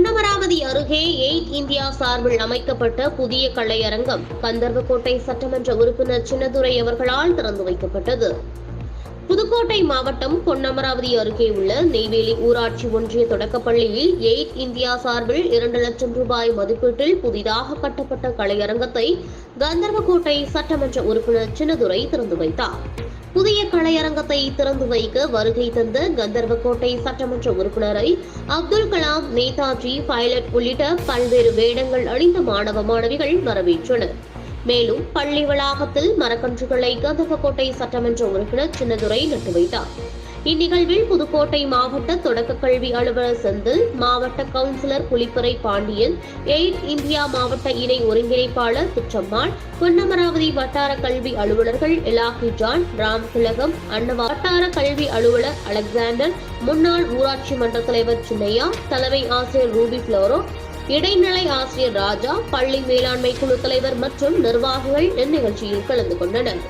பொன்னமராவதி அருகே eight India சார்பில் அமைக்கப்பட்ட புதிய கலையரங்கம் கந்தர்வக்கோட்டை சட்டமன்ற உறுப்பினர் சின்னதுரை அவர்களால் திறந்து வைக்கப்பட்டது. புதுக்கோட்டை மாவட்டம் பொன்னமராவதி அருகே உள்ள நெய்வேலி ஊராட்சி ஒன்றிய தொடக்கப்பள்ளியில் எய்ட் இந்தியா சார்பில் இரண்டு லட்சம் ரூபாய் மதிப்பீட்டில் புதிதாக கட்டப்பட்ட கலையரங்கத்தை கந்தர்வக்கோட்டை சட்டமன்ற உறுப்பினர் சின்னதுரை திறந்து வைத்தார். புதிய கலையரங்கத்தை திறந்து வைக்க வருகை தந்த கந்தர்வக்கோட்டை சட்டமன்ற உறுப்பினரை அப்துல் கலாம் நேதாஜி பைலட் உள்ளிட்ட பல்வேறு வேடங்கள் அணிந்த மாணவ மாணவிகள் வரவேற்றனர். மேலும் பள்ளி வளாகத்தில் மரக்கன்றுகளை கந்தர்வக்கோட்டை சட்டமன்ற உறுப்பினர் சின்னதுரை நட்டு வைத்தார். இந்நிகழ்வில் புதுக்கோட்டை மாவட்ட தொடக்க கல்வி அலுவலர் செந்தில் மாவட்ட councillor Pulipparai Pandian aid India மாவட்ட இணை ஒருங்கிணைப்பாளர் குற்றம்மாள் பொன்னமராவதி வட்டார கல்வி அலுவலர்கள் எலாஹி ஜான் ராம் திலகம் அன்னவா வட்டார கல்வி அலுவலர் அலெக்சாண்டர் முன்னாள் ஊராட்சி மன்ற தலைவர் சின்னையா தலைமை ஆசிரியர் ரூபி புளோரோ இடைநிலை ஆசிரியர் ராஜா பள்ளி மேலாண்மை குழு தலைவர் மற்றும் நிர்வாகிகள் இந்நிகழ்ச்சியில் கலந்து கொண்டனர்.